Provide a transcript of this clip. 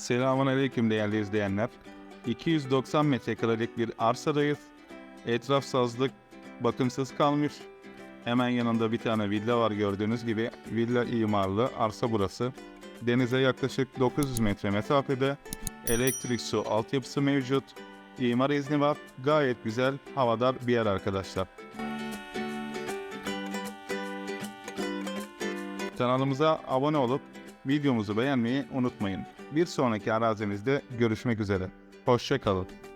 Selamun Aleyküm değerli izleyenler. 290 metrekarelik bir arsadayız. Etraf sazlık, bakımsız kalmış. Hemen yanında bir tane villa var gördüğünüz gibi. Villa imarlı arsa burası. Denize yaklaşık 900 metre mesafede. Elektrik su altyapısı mevcut. İmar izni var. Gayet güzel, havadar bir yer arkadaşlar. Kanalımıza abone olup videomuzu beğenmeyi unutmayın. Bir sonraki arazimizde görüşmek üzere. Hoşçakalın.